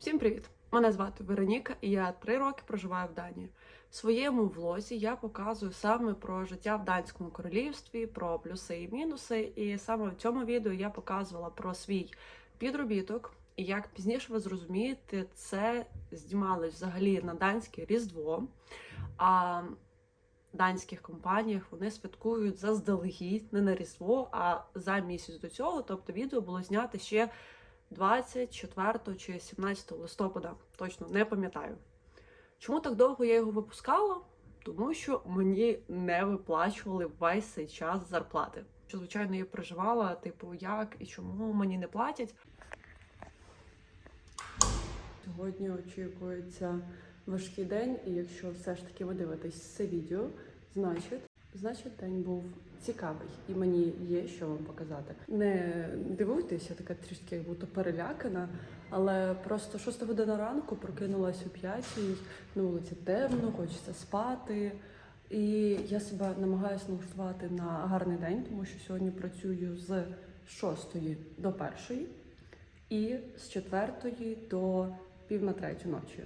Всім привіт! Мене звати Вероніка, і я три роки проживаю в Данії. В своєму влозі я показую саме про життя в данському королівстві, про плюси і мінуси. І саме в цьому відео я показувала про свій підробіток. І як пізніше ви зрозумієте, це знімалось взагалі на данське різдво. А в данських компаніях вони святкують заздалегідь, не на різдво, а за місяць до цього. Тобто відео було знято ще 24 чи 17 листопада, точно не пам'ятаю. Чому так довго я його випускала? Тому що мені не виплачували весь цей час зарплати. Що, звичайно, я переживала, типу, як і чому мені не платять. Сьогодні очікується важкий день, і якщо все ж таки ви дивитесь це відео, значить, значить день був цікавий, і мені є що вам показати. Не дивуйтесь, я така трішки як будто перелякана, але просто 6 година ранку прокинулась о 5, на вулиці темно, хочеться спати. І я себе намагаюся налаштувати на гарний день, тому що сьогодні працюю з 6 до 1 і з 4 до пів на третю ночі.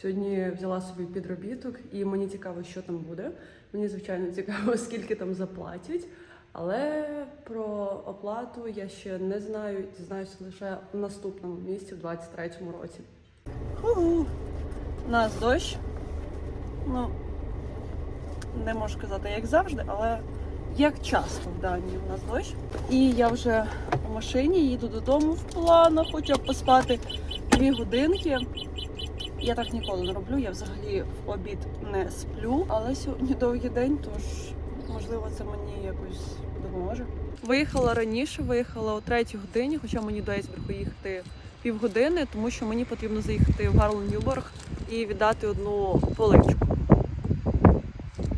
Сьогодні взяла собі підробіток, і мені цікаво, що там буде. Мені звичайно цікаво, скільки там заплатять. Але про оплату я ще не знаю, дізнаюся лише в наступному місці, в 23-му році. У нас дощ. Ну, не можу сказати, як завжди, але як часто в Данії у нас дощ. І я вже у машині їду додому в планах, хоча б поспати дві годинки. Я так ніколи не роблю. Я взагалі в обід не сплю, але сьогодні довгий день, тож можливо це мені якось допоможе. Виїхала раніше, виїхала о третій годині, хоча мені до Ейсбергу їхати півгодини, тому що мені потрібно заїхати в Гарлен Ньюборг і віддати одну поличку.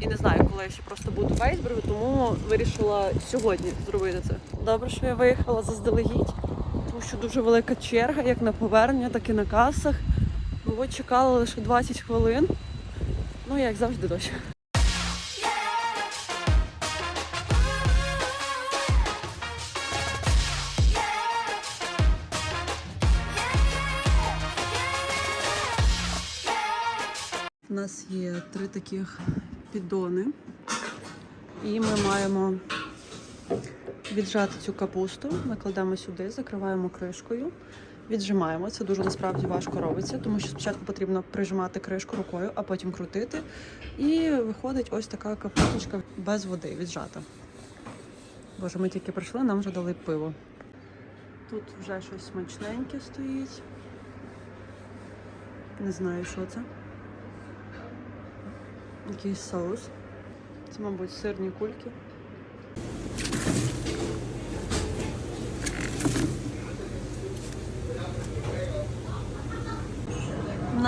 І не знаю, коли я ще просто буду в Ейсбергу, тому вирішила сьогодні зробити це. Добре, що я виїхала заздалегідь, тому що дуже велика черга, як на повернення, так і на касах. От чекала лише 20 хвилин. Ну, як завжди дощ. У нас є три таких піддони, і ми маємо віджати цю капусту. Ми кладемо сюди, закриваємо кришкою, віджимаємо. Це дуже насправді важко робиться, тому що спочатку потрібно прижимати кришку рукою, а потім крутити. І виходить ось така капусточка без води віджата. Боже, ми тільки прийшли, нам вже дали пиво. Тут вже щось смачненьке стоїть. Не знаю, що це. Якийсь соус. Це, мабуть, сирні кульки.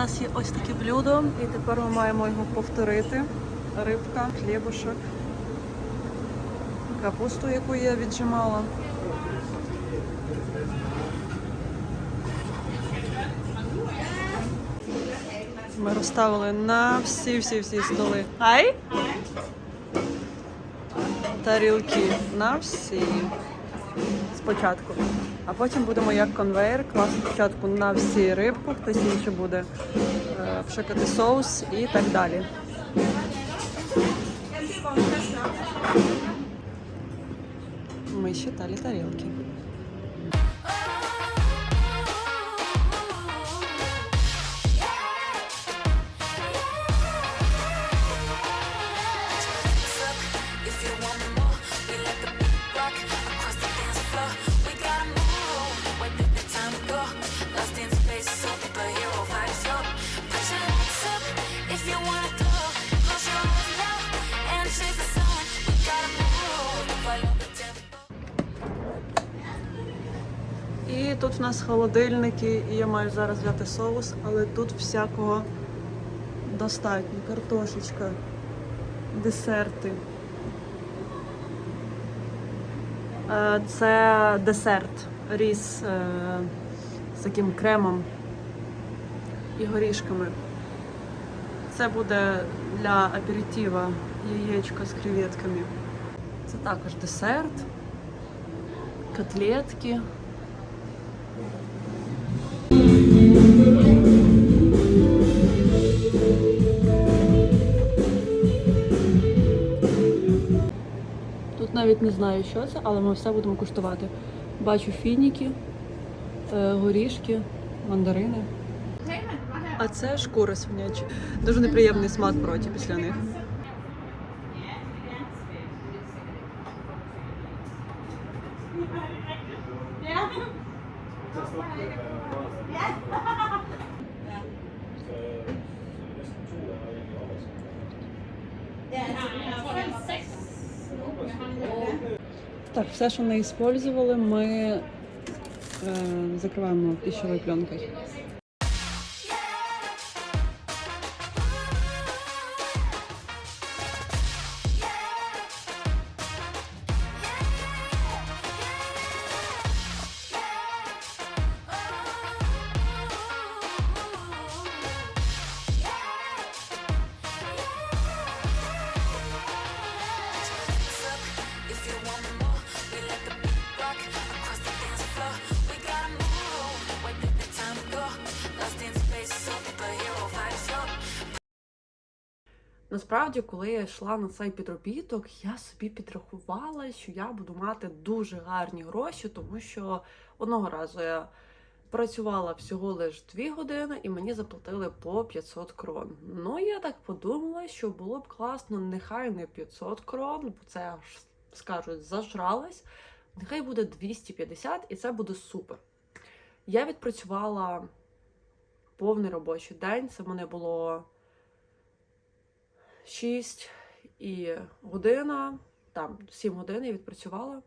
Нас є ось таке блюдо, і тепер ми маємо його повторити. Рибка, хлібушок, капусту, яку я віджимала. Ми розставили на всі-всі-всі столи. Ай! Тарілки на всі. Спочатку. А потім будемо як конвейер класти спочатку на всі рибку, хтось інший буде вшикати пшикати соус і так далі. Ми считали тарілки. І тут в нас холодильники, і я маю зараз взяти соус, але тут всякого достатньо. Картошечка, десерти. Е, Це десерт, ріс е, з таким кремом і горішками. Це буде для аперитива яєчко з креветками. Це також десерт, котлетки. Знаю, що це, але ми все будемо куштувати. Бачу фініки, е, горішки, мандарини. А це шкури свинячі. Дуже неприємний смак проті після них. Так, все, що не використовували, ми е, закриваємо пищевою пленкою. Насправді, коли я йшла на цей підробіток, я собі підрахувала, що я буду мати дуже гарні гроші, тому що одного разу я працювала всього лиш 2 години і мені заплатили по 500 крон. Ну, я так подумала, що було б класно, нехай не 500 крон, бо це аж скажуть, зажралась. Нехай буде 250, і це буде супер. Я відпрацювала повний робочий день. Це мене було 6 і година, там 7 годин я відпрацювала.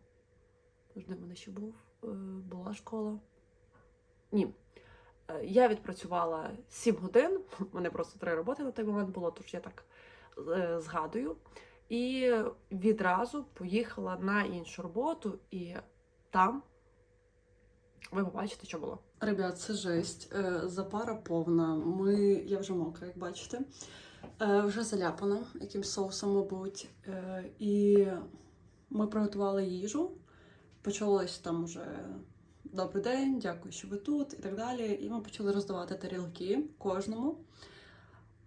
Де в мене ще був, е, була школа. Ні. Е, Я відпрацювала 7 годин, у мене просто три роботи на той момент було, тож я так е, згадую. І відразу поїхала на іншу роботу, і там ви побачите, що було. Ребят, це жесть. Запара повна. Ми... Я вже мокра, як бачите. Е, Вже заляпана якимсь соусом, мабуть. Е, І ми приготували їжу. Почалось там уже добрий день, дякую, що ви тут, і так далі. І ми почали роздавати тарілки кожному.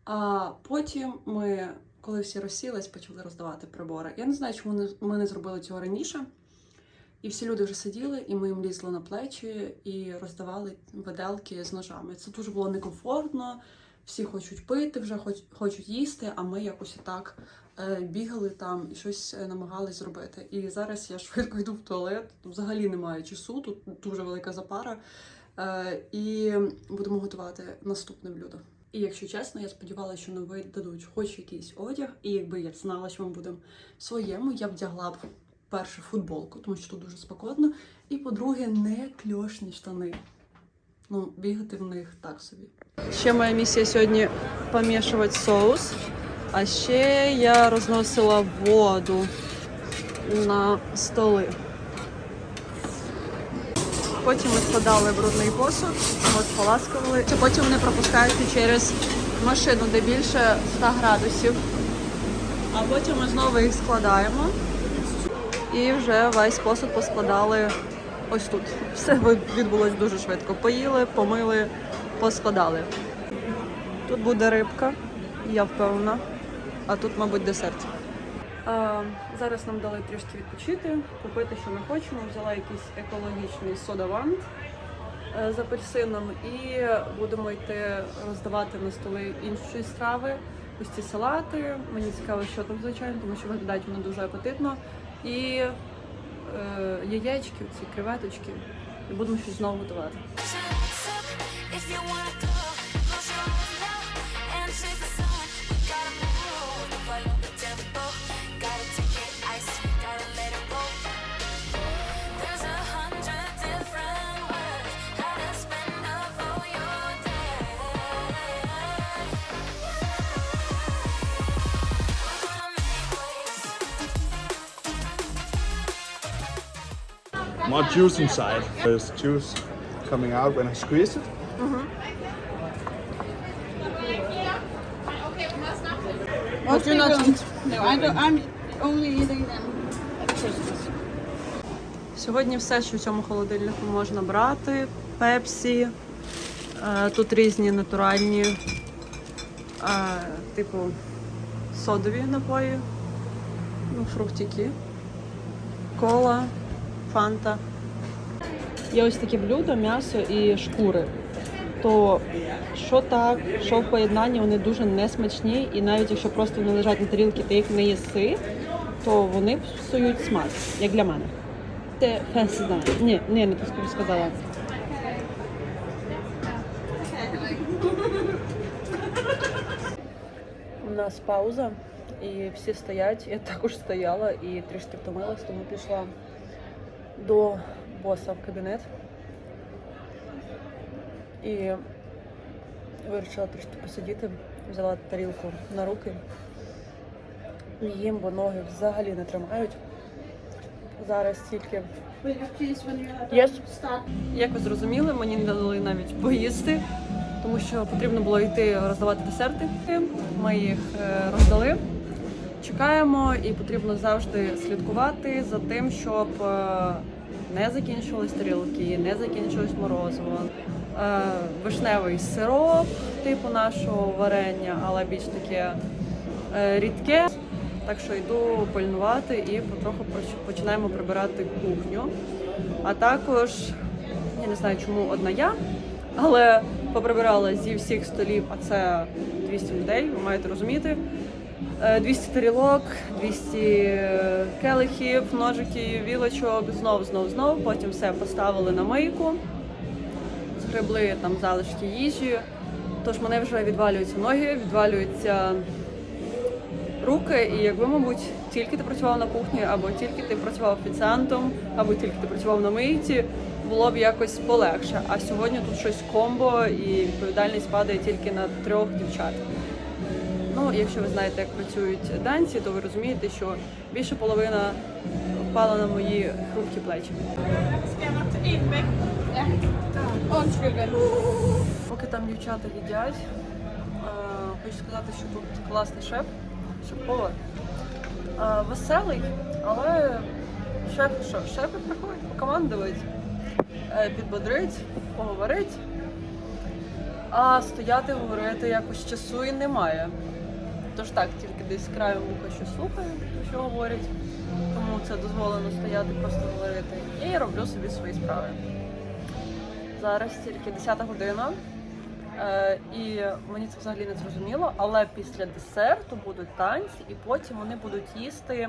А потім ми, коли всі розсілись, почали роздавати прибори. Я не знаю, чому ми не зробили цього раніше. І всі люди вже сиділи, і ми їм лізли на плечі і роздавали виделки з ножами. Це дуже було некомфортно. Всі хочуть пити, вже хоч, хочуть їсти, а ми якось так е, бігали там і щось е, намагались зробити. І зараз я швидко йду в туалет. Взагалі немає часу, тут дуже велика запара. Е, і будемо готувати наступне блюдо. І якщо чесно, я сподівалася, що новий дадуть хоч якийсь одяг, і якби я знала, що ми будемо своєму, я вдягла б перше футболку, тому що тут дуже спекотно. І по-друге, не кльошні штани. Ну, бігати в них так собі. Ще моя місія сьогодні помішувати соус. А ще я розносила воду на столи. Потім ми складали брудний посуд, його споласкували. Потім вони пропускають через машину, де більше 100 градусів. А потім ми знову їх складаємо. І вже весь посуд поскладали ось тут. Все відбулось дуже швидко. Поїли, помили, поскладали. Тут буде рибка, я впевнена. А тут, мабуть, десерт. А, зараз нам дали трішки відпочити, купити, що ми хочемо. Взяла якийсь екологічний содавант е, з апельсином і будемо йти роздавати на столи інші страви. Ось ці салати. Мені цікаво, що там звичайно, тому що виглядають вони дуже апетитно. І яєчки, ці креветочки. І будемо щось знову готувати. More juice inside. There's juice coming out when I squeeze it. Mm -hmm. What do you not eat? No, I don't, I'm only eating them at Christmas. Сьогодні все, що в цьому холодильнику можна брати. Пепсі. Е, Тут різні натуральні, е, типу, содові напої, ну, фруктики. кола, фанта. Є ось таке блюдо, м'ясо і шкури. То що так, що в поєднанні, вони дуже несмачні, і навіть якщо просто вони лежать на тарілці, ти їх не їси, то вони псують смак, як для мене. Це фесіда. Ні, ні, не так сказала. У нас пауза, і всі стоять. Я також стояла і трішки втомилась, тому пішла до боса в кабінет. І вирішила трішки посидіти, взяла тарілку на руки. Їм, бо ноги взагалі не тримають. Зараз тільки Yes. Як ви зрозуміли, мені не дали навіть поїсти, тому що потрібно було йти роздавати десерти. Ми їх е, роздали. Чекаємо, і потрібно завжди слідкувати за тим, щоб е, не закінчувались тарілки, не закінчилось морозиво. Е, Вишневий сироп, типу нашого варення, але більш таке е, рідке. Так що йду пильнувати і потроху починаємо прибирати кухню. А також я не знаю, чому одна я, але поприбирала зі всіх столів, а це 200 людей, ви маєте розуміти. Е, 200 тарілок, 200 келихів, ножиків, вілочок, знов, знов, знов. Потім все поставили на мийку, згребли там залишки їжі. Тож мене вже відвалюються ноги, відвалюються руки, і якби, мабуть, тільки ти працював на кухні, або тільки ти працював офіціантом, або тільки ти працював на мийці, було б якось полегше. А сьогодні тут щось комбо, і відповідальність падає тільки на трьох дівчат. Ну, якщо ви знаєте, як працюють данці, то ви розумієте, що більше половина впала на мої хрупкі плечі. Поки там дівчата їдять, е, хочу сказати, що тут класний шеф, шеф-повар. Е, Веселий, але шеф, що, шефи приходять покомандують, е, підбодрить, поговорить. А стояти говорити якось часу і немає. Тож так, тільки десь краю вуха щось слухаю, що говорять. Тому це дозволено стояти, просто говорити. І роблю собі свої справи. Зараз тільки 10 година. Е, і мені це взагалі не зрозуміло, але після десерту будуть танці, і потім вони будуть їсти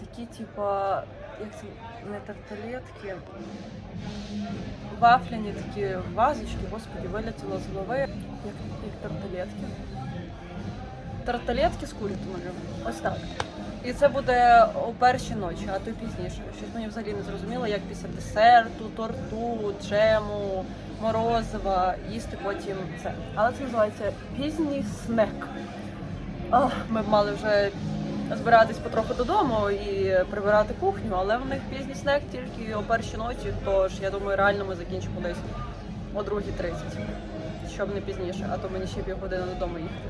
такі, типа, як це не тарталетки, вафляні такі вазочки, господі, вилетіло з голови, як, як тарталетки. Тарталетки з курятиною. Ось так. І це буде о першій ночі, а то й пізніше. Щось мені взагалі не зрозуміло, як після десерту, торту, джему, морозива їсти потім це. Але це називається пізній снек. Ах, ми б мали вже збиратись потроху додому і прибирати кухню, але в них пізній снек тільки о першій ночі, тож я думаю, реально ми закінчимо десь о 2.30, щоб не пізніше, а то мені ще півгодини додому їхати.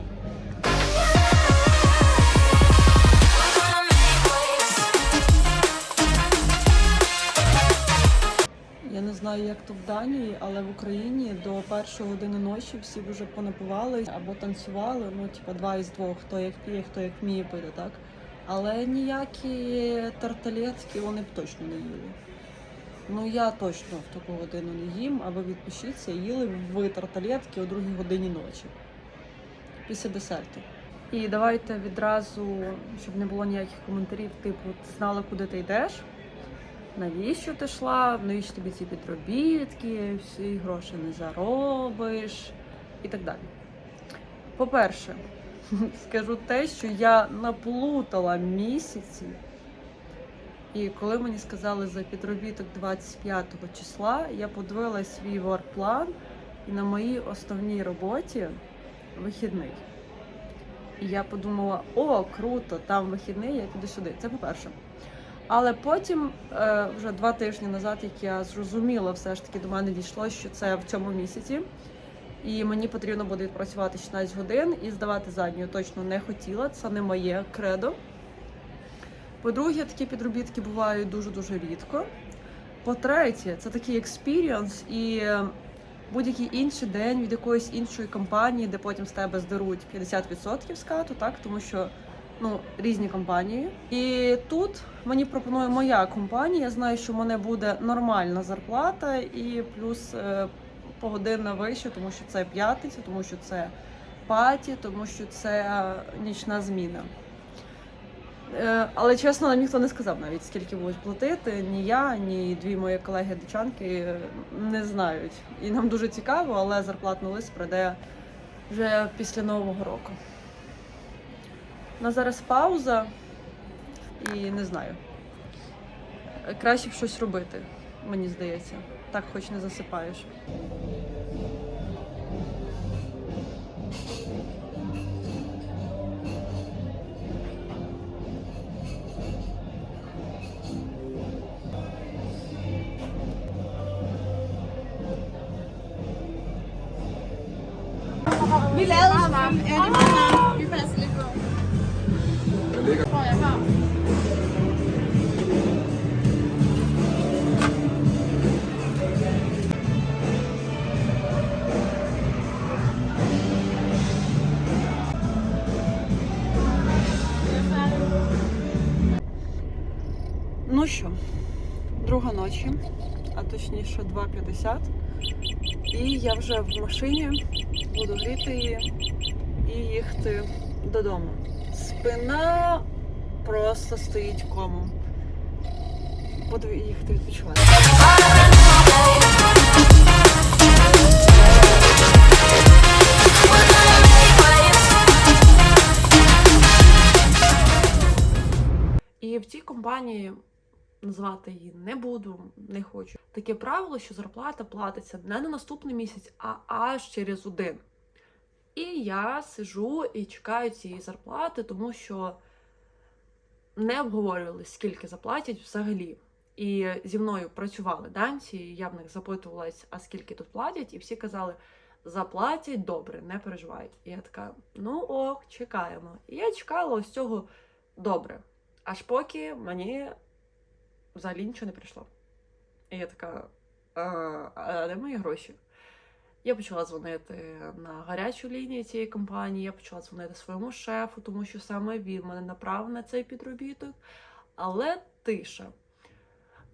Я не знаю, як то в Данії, але в Україні до першої години ночі всі вже понапивали або танцювали. Ну, типа, два із двох, хто як п'є, хто як вміє пити, так? Але ніякі тарталетки вони б точно не їли. Ну я точно в таку годину не їм, а ви відпишіться, їли ви тарталетки о другій годині ночі. Після десерту. І давайте відразу, щоб не було ніяких коментарів, типу, ти знала, куди ти йдеш навіщо ти йшла, навіщо тобі ці підробітки, всі гроші не заробиш і так далі. По-перше, скажу те, що я наплутала місяці, і коли мені сказали за підробіток 25 числа, я подивилась свій ворк-план і на моїй основній роботі вихідний. І я подумала: о, круто, там вихідний, я піду сюди. Це по-перше. Але потім, е, вже два тижні назад, як я зрозуміла, все ж таки до мене дійшло, що це в цьому місяці. І мені потрібно буде відпрацювати 16 годин і здавати задню. Точно не хотіла, це не моє кредо. По-друге, такі підробітки бувають дуже-дуже рідко. По-третє, це такий експіріанс і будь-який інший день від якоїсь іншої компанії, де потім з тебе здеруть 50% скату, так? Тому що ну, різні компанії. І тут мені пропонує моя компанія. Я знаю, що в мене буде нормальна зарплата і плюс е, погодинна вище, тому що це п'ятниця, тому що це паті, тому що це нічна зміна. Е, Але чесно, нам ніхто не сказав навіть скільки будуть платити. Ні я, ні дві мої колеги дичанки е, не знають. І нам дуже цікаво, але зарплатний лист прийде вже після Нового року. На зараз пауза і не знаю. Краще б щось робити, мені здається. Так хоч не засипаєш. Vi Ну що, друга ночі, а точніше 2.50. І я вже в машині буду гріти її і їхати додому. Спина просто стоїть комом. Буду їхати відпочивати. І в цій компанії назвати її не буду, не хочу. Таке правило, що зарплата платиться не на наступний місяць, а аж через один. І я сижу і чекаю цієї зарплати, тому що не обговорювали, скільки заплатять взагалі. І зі мною працювали данці, і я в них запитувалась, а скільки тут платять, і всі казали, заплатять добре, не переживай. І я така, ну ок, чекаємо. І я чекала ось цього добре. Аж поки мені взагалі нічого не прийшло. І я така, а, а де мої гроші? Я почала дзвонити на гарячу лінію цієї компанії, я почала дзвонити своєму шефу, тому що саме він мене направив на цей підробіток. Але тиша.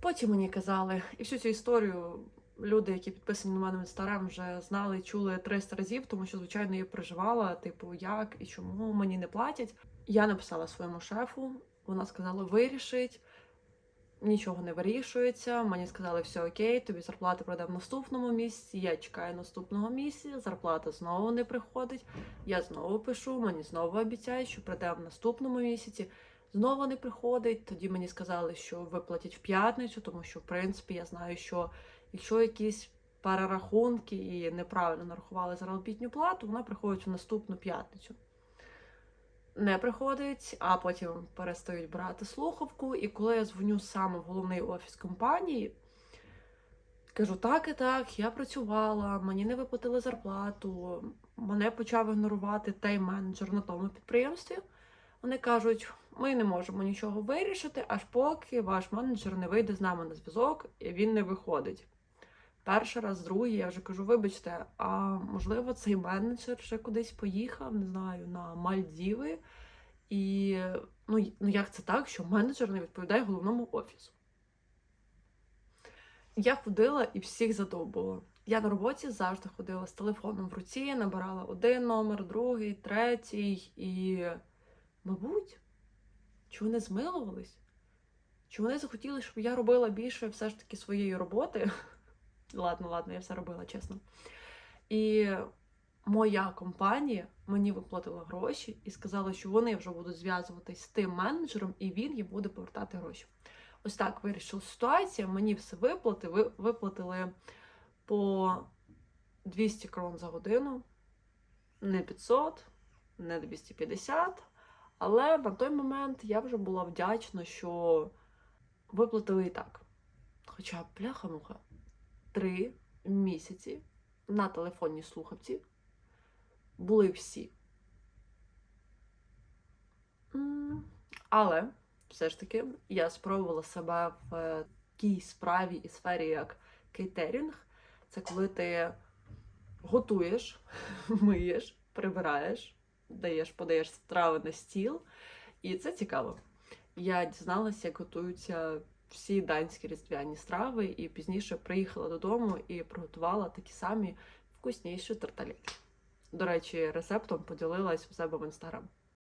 Потім мені казали, і всю цю історію люди, які підписані на мене в інстаграм, вже знали і чули 300 разів, тому що, звичайно, я переживала, типу, як і чому мені не платять. Я написала своєму шефу, вона сказала, вирішить. Нічого не вирішується. Мені сказали, все окей, тобі зарплата прийде в наступному місяці. Я чекаю наступного місяця, зарплата знову не приходить. Я знову пишу, мені знову обіцяють, що прийде в наступному місяці. Знову не приходить. Тоді мені сказали, що виплатять в п'ятницю, тому що, в принципі, я знаю, що якщо якісь перерахунки і неправильно нарахували заробітну плату, вона приходить в наступну п'ятницю не приходить, а потім перестають брати слухавку. І коли я дзвоню саме в головний офіс компанії, кажу, так і так, я працювала, мені не виплатили зарплату, мене почав ігнорувати той менеджер на тому підприємстві. Вони кажуть, ми не можемо нічого вирішити, аж поки ваш менеджер не вийде з нами на зв'язок, і він не виходить. Перший раз, другий, я вже кажу, вибачте, а можливо, цей менеджер вже кудись поїхав, не знаю, на Мальдіви. І ну, ну як це так, що менеджер не відповідає головному офісу? Я ходила і всіх задовбувала. Я на роботі завжди ходила з телефоном в руці, набирала один номер, другий, третій. І, мабуть, чи вони змилувались? Чи вони захотіли, щоб я робила більше все ж таки своєї роботи? Ладно, ладно, я все робила чесно. І моя компанія мені виплатила гроші і сказала, що вони вже будуть зв'язуватись з тим менеджером, і він їм буде повертати гроші. Ось так вирішила ситуація. Мені все виплати, ви- виплатили по 200 крон за годину, не 500, не 250. Але на той момент я вже була вдячна, що виплатили і так. Хоча, бляха-муха, три місяці на телефонній слухавці були всі. Але все ж таки я спробувала себе в е, такій справі і сфері, як кейтерінг. Це коли ти готуєш, миєш, прибираєш, даєш, подаєш страви на стіл І це цікаво. Я дізналася, як готуються всі данські різдвяні страви, і пізніше приїхала додому і приготувала такі самі вкусніші тарталетки. До речі, рецептом поділилась у себе в інстаграм.